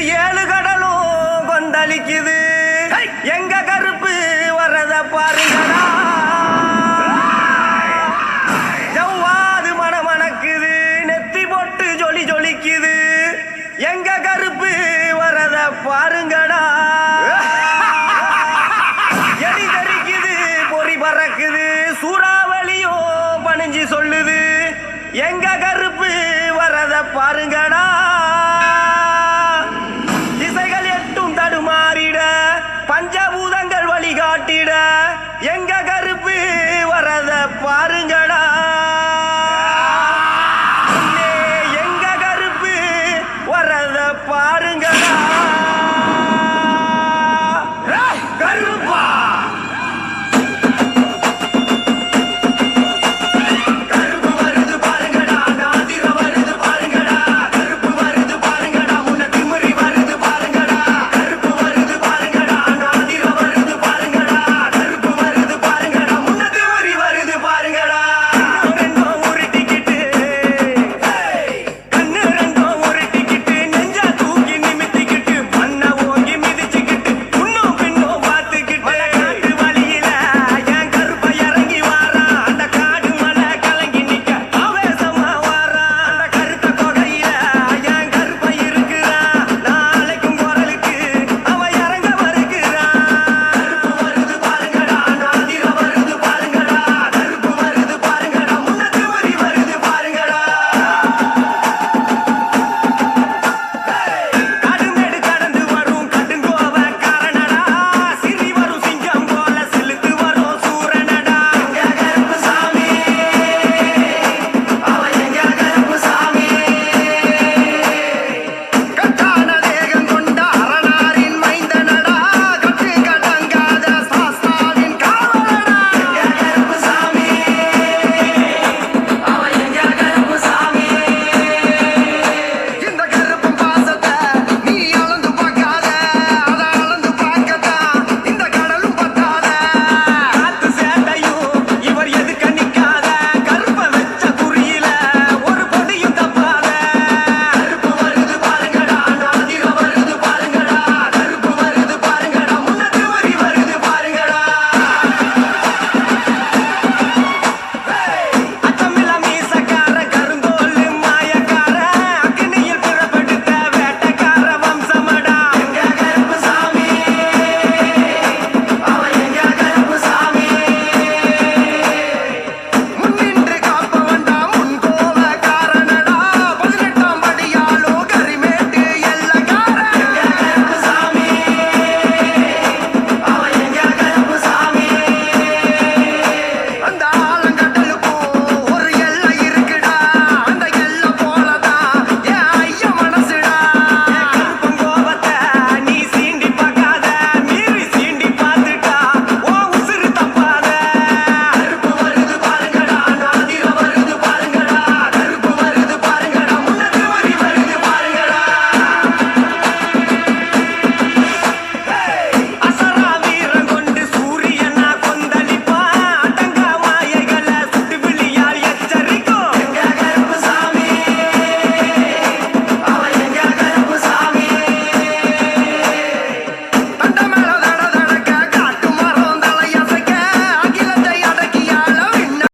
ஏழு கடலும் கொந்தளிக்குது. எங்க கருப்பு வர்றத பாருங்கடா. ஜவ்வாது மணமணக்குது நெத்தி போட்டு ஜொலி ஜொலிக்குது. எங்க கருப்பு வரத பாருங்கடா. எலி தெரிக்குது பொறி பறக்குது சூறாவளியும் பணிஞ்சு சொல்லுது. எங்க கருப்பு வரத பாருங்கடா. பாருங்களா எங்க கருப்பு வரத பாருங்க